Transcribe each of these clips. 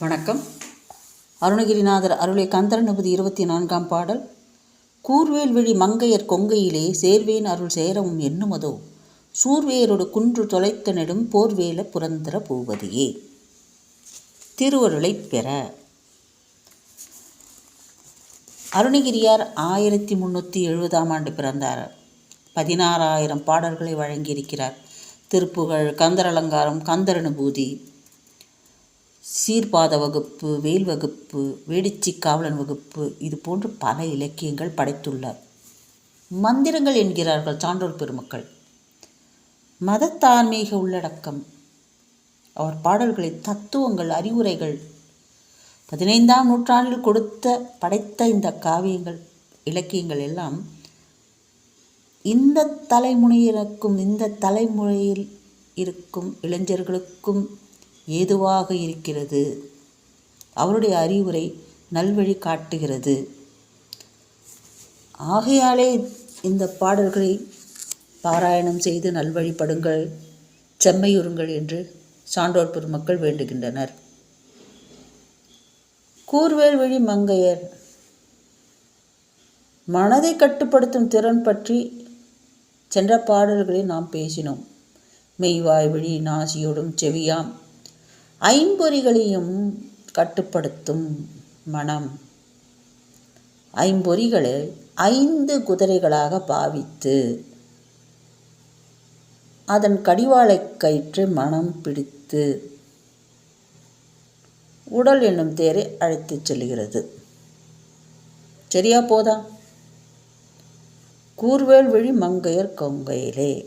வணக்கம். அருணகிரிநாதர் அருளை கந்தரநபதி இருபத்தி நான்காம் பாடல். கூர்வேல் விழி மங்கையர் கொங்கையிலே சேர்வேன் அருள் சேரவும் எண்ணுமதோ சூர்வேரோடு குன்று தொலைத்த நெடும் போர்வேல புரந்தர பூவதியே திருவருளைப் பெற. அருணகிரியார் ஆயிரத்தி முந்நூற்றி எழுபதாம் ஆண்டு பிறந்தார். பதினாறாயிரம் பாடல்களை வழங்கியிருக்கிறார். திருப்புகழ் கந்தரலங்காரம் கந்தரனுபூதி சீர்பாத வகுப்பு வேல் வகுப்பு வேடிச்சி காவலன் வகுப்பு இது போன்ற பல இலக்கியங்கள் படைத்துள்ளார். மந்திரங்கள் என்கிறார்கள் சான்றோர் பெருமக்கள். மதத்தான்மீக உள்ளடக்கம். அவர் பாடல்களை தத்துவங்கள் அறிவுரைகள் பதினைந்தாம் நூற்றாண்டில் கொடுத்த படைத்த இந்த காவியங்கள் இலக்கியங்கள் எல்லாம் இந்த தலைமுறையினருக்கும் இந்த தலைமுறையில் இருக்கும் இளைஞர்களுக்கும் ஏதுவாக இருக்கிறது. அவருடைய அறிவுரை நல்வழி காட்டுகிறது. ஆகையாலே இந்த பாடல்களை பாராயணம் செய்து நல்வழிப்படுங்கள் செம்மையுறுங்கள் என்று சான்றோர் பெருமக்கள் வேண்டுகின்றனர். கூர்வேல் வழி மங்கையர் மனதை கட்டுப்படுத்தும் திறன் பற்றி சென்ற பாடல்களில் நாம் பேசினோம். மெய்வாய் வழி நாசியோடும் செவியாம். ஐம்பொறிகளையும் கட்டுப்படுத்தும் மனம். ஐம்பொறிகளை ஐந்து குதிரைகளாக பாவித்து அதன் கடிவாளை கயிற்று மனம் பிடித்து உடல் என்னும் தேரை அழைத்துச் செல்கிறது. சரியா போதா? கூர்வேல் விழி மங்கையர் கொங்கையிலே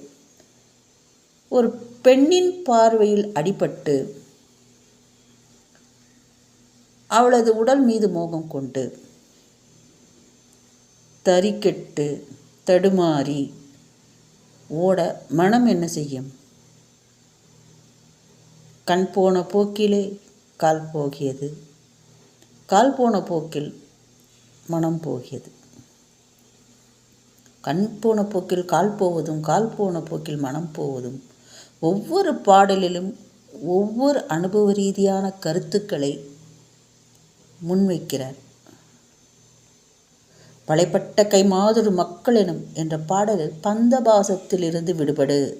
ஒரு பெண்ணின் பார்வையில் அடிபட்டு அவளது உடல் மீது மோகம் கொண்டு தறிக்கெட்டு தடுமாறி ஓட மனம் என்ன செய்யும்? கண் போன போக்கிலே கால் போகியது. கால் போன போக்கில் மனம் போகியது. கண் போன போக்கில் கால் போவதும் கால் போன போக்கில் மனம் போவதும் ஒவ்வொரு பாடலிலும் ஒவ்வொரு அனுபவ ரீதியான கருத்துக்களை முன்வைக்கிறார். பழைப்பட்ட கை மாதிரி மக்களினும் என்ற பாடலில் பந்தபாசத்திலிருந்து விடுபடு.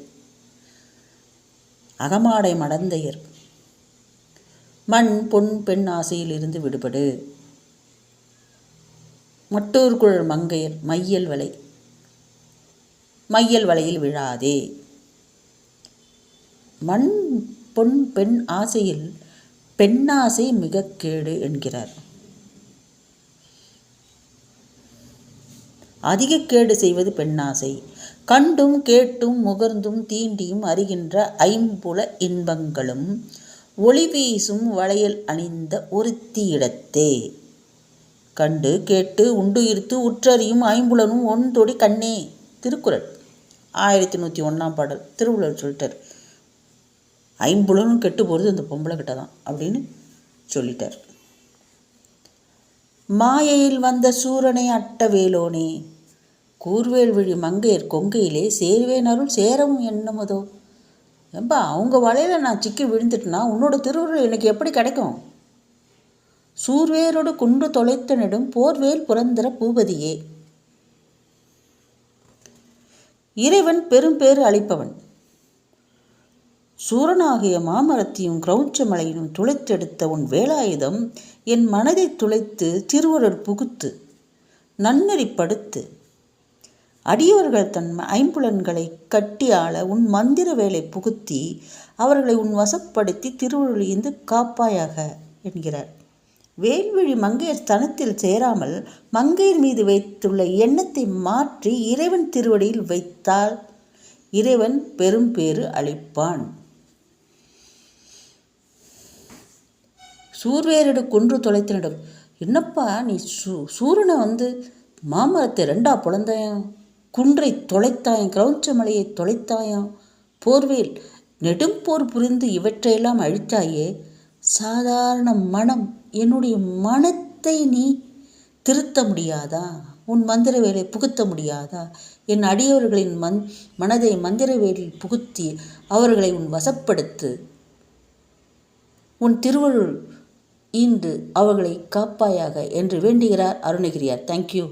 அகமாடை மடந்தையர். மண் பொன் பெண் ஆசையிலிருந்து விடுபடு. மட்டூர்குழல் மங்கையர் மையல் வலை. மையல் வலையில் விழாதே. மண் பொன் பெண் ஆசையில் பெண்ணாசை மிக கேடு என்கிறார். அதிக கேடு செய்வது பெண்ணாசை. கண்டும் கேட்டும் முகர்ந்தும் தீண்டியும் அறிகின்ற ஐம்புல இன்பங்களும் ஒளி வீசும் வளையல் அணிந்த ஒருத்தியிடத்தே கண்டு கேட்டு உண்டுயிர்த்து உற்றறியும் ஐம்புலனும் ஒன்றொடி கண்ணே. திருக்குறள். ஆயிரத்தி நூற்றி ஒன்றாம் பாடல். திருவள்ளுவர் சொல்லிட்டார். ஐம்புலனும் கெட்டு போகிறது அந்த பொம்பளை கிட்ட தான் அப்படின்னு சொல்லிட்டார். மாயையில் வந்த சூரனை அட்ட வேலோனே கூர்வேல் விழி மங்கையர் கொங்கையிலே சேர்வேன் அருள் சேரவும் எண்ணுமதோ ஏம்பா அவங்க வலையில் நான் சிக்கி விழுந்துட்டேன்னா உன்னோட திருவுருள் எனக்கு எப்படி கிடைக்கும்? சூர்வேரோடு குண்டு தொலைத்த நெடும் போர்வேல் புரந்தர பூபதியே. இறைவன் பெரும் பேறு அளிப்பவன். சூரனாகிய மாமரத்தையும் கிரௌச்சமலையினும் துளைத்தெடுத்த உன் வேலாயுதம் என் மனதை துளைத்து திருவருள் புகுத்து நன்னெறிப்படுத்து அடியவர்கள் தன் ஐம்புலன்களை கட்டி ஆள உன் மந்திர வேலை புகுத்தி அவர்களை உன் வசப்படுத்தி திருவருளிந்து காப்பாயாக என்கிறார். வேல்விழி மங்கையர் ஸ்தனத்தில் சேராமல் மங்கையர் மீது வைத்துள்ள எண்ணத்தை மாற்றி இறைவன் திருவடியில் வைத்தால் இறைவன் பெரும் பேறு அளிப்பான். சூர்வேரிடு கொன்று தொலைத்தினிடம். என்னப்பா நீ சூ சூரனை வந்து மாமரத்தை ரெண்டா புலந்தாயாம்? குன்றை தொலைத்தாயம் கிரௌஞ்ச மலையை தொலைத்தாயாம்? போர்வேல் நெடும்போர் புரிந்து இவற்றையெல்லாம் அழித்தாயே? சாதாரண மனம் என்னுடைய மனத்தை நீ திருத்த முடியாதா? உன் மந்திர வேலை புகுத்த முடியாதா? என் அடியவர்களின் மந் மனதை மந்திர வேலில் புகுத்தி அவர்களை உன் வசப்படுத்து. உன் திருவருள் இன்று அவர்களை காப்பாயாக என்று வேண்டுகிறார் அருணகிரியார். தேங்க்யூ